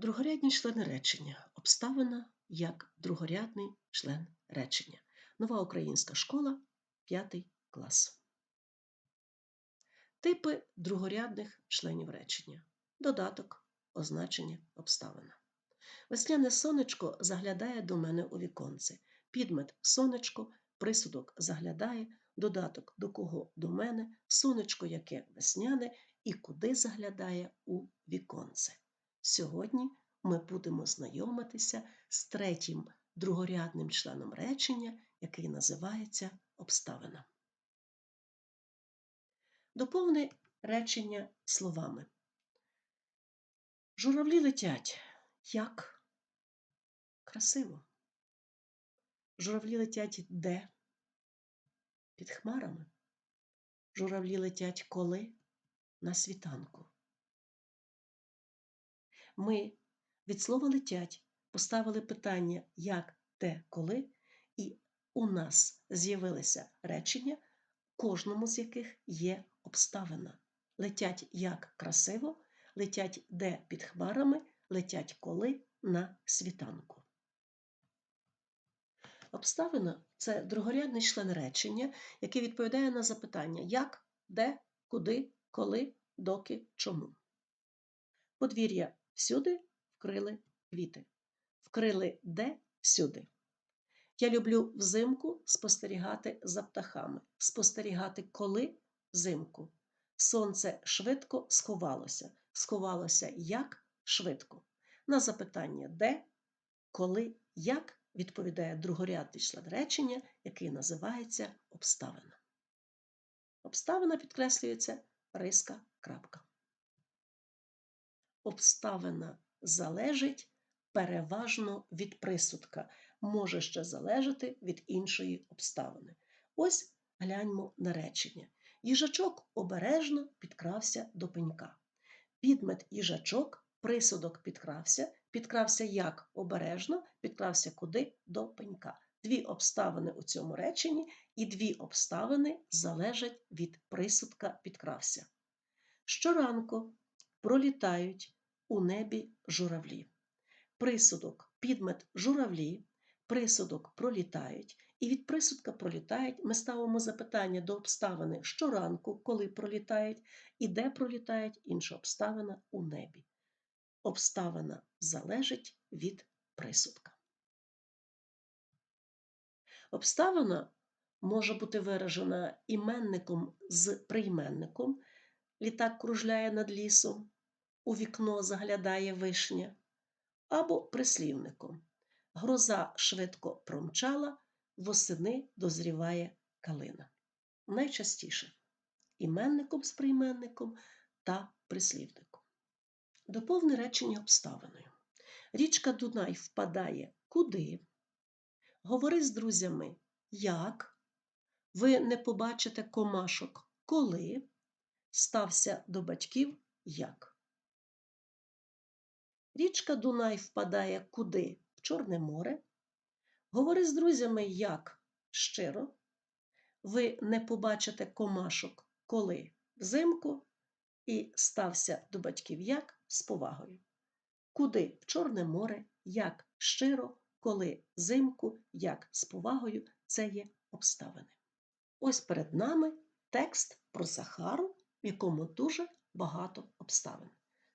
Другорядні члени речення. Обставина як другорядний член речення. Нова українська школа, 5 клас. Типи другорядних членів речення. Додаток, означення, обставина. Весняне сонечко заглядає до мене у віконце. Підмет сонечко, присудок заглядає, додаток до кого до мене, сонечко яке весняне і куди заглядає у віконце. Сьогодні ми будемо знайомитися з третім другорядним членом речення, який називається обставина. Доповни речення словами. Журавлі летять як красиво. Журавлі летять де? Під хмарами. Журавлі летять коли? На світанку. Ми від слова летять поставили питання як, де, коли, і у нас з'явилися речення, кожному з яких є обставина. Летять як красиво, летять де під хмарами, летять коли на світанку. Обставина це другорядний член речення, який відповідає на запитання як, де, куди, коли, доки, чому. Подвір'я всюди вкрили квіти. Вкрили де всюди. Я люблю взимку спостерігати за птахами, спостерігати коли взимку. Сонце швидко сховалося. Сховалося як швидко. На запитання де, коли, як відповідає другорядний член речення, який називається обставина. Обставина підкреслюється риска крапка. Обставина залежить переважно від присудка, може ще залежати від іншої обставини. Ось гляньмо на речення. Їжачок обережно підкрався до пенька. Підмет їжачок, присудок підкрався, підкрався як обережно, підкрався куди до пенька. Дві обставини у цьому реченні, і дві обставини залежать від присудка підкрався. Щоранку пролітають у небі журавлі. Присудок підмет журавлі, присудок пролітають, і від присудка пролітають ми ставимо запитання до обставини щоранку, коли пролітають, і де пролітають інша обставина у небі. Обставина залежить від присудка. Обставина може бути виражена іменником з прийменником. Літак кружляє над лісом, у вікно заглядає вишня, або прислівником. Гроза швидко промчала, восени дозріває калина. Найчастіше іменником з прийменником та прислівником. Доповни речення обставиною. Річка Дунай впадає куди? Говори з друзями як? Ви не побачите комашок коли? Стався до батьків як? Річка Дунай впадає куди? В Чорне море. Говори з друзями як щиро. Ви не побачите комашок коли взимку, і стався до батьків як з повагою. Куди в Чорне море, як щиро, коли взимку, як з повагою це є обставини. Ось перед нами текст про Сахару, в якому дуже багато обставин.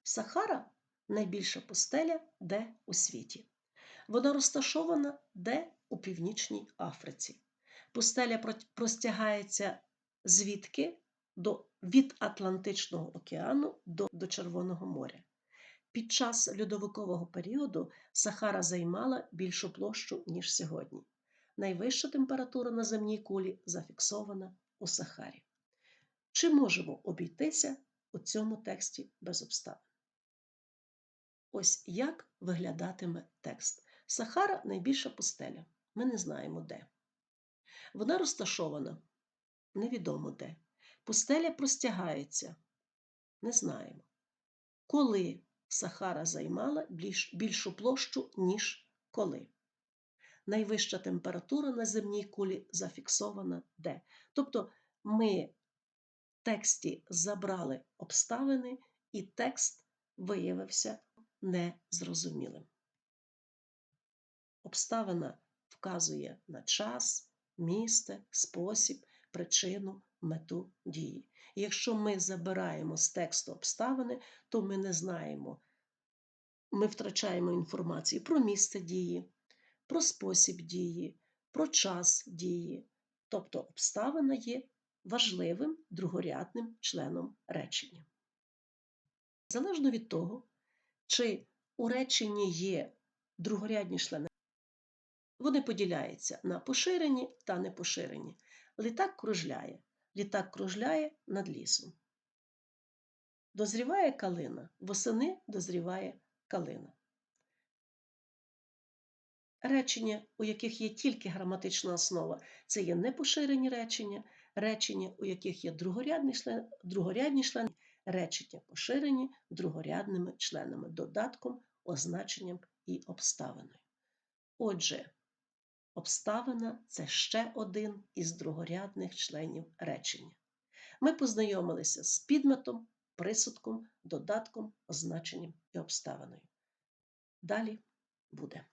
Сахара найбільша пустеля де у світі. Вона розташована де у Північній Африці. Пустеля простягається звідки до, від Атлантичного океану до, до Червоного моря. Під час льодовикового періоду Сахара займала більшу площу, ніж сьогодні. Найвища температура на земній кулі зафіксована у Сахарі. Чи можемо обійтися у цьому тексті без обставин? Ось як виглядатиме текст. Сахара найбільша пустеля. Ми не знаємо де. Вона розташована невідомо де. Пустеля простягається. Не знаємо. Коли Сахара займала більшу площу, ніж коли. Найвища температура на земній кулі зафіксована де. Тобто ми тексті забрали обставини, і текст виявився незрозумілим. Обставина вказує на час, місце, спосіб, причину, мету дії. Якщо ми забираємо з тексту обставини, то ми не знаємо, ми втрачаємо інформацію про місце дії, про спосіб дії, про час дії. Тобто обставина є важливим другорядним членом речення. Залежно від того, чи у реченні є другорядні члени, вони поділяються на поширені та непоширені. Літак кружляє. Літак кружляє над лісом. Дозріває калина, восени дозріває калина. Речення, у яких є тільки граматична основа, це є непоширені речення, речення, у яких є другорядні члени, другорядні члени, речення поширені другорядними членами, додатком, означенням і обставиною. Отже, обставина це ще один із другорядних членів речення. Ми познайомилися з підметом, присудком, додатком, означенням і обставиною. Далі буде.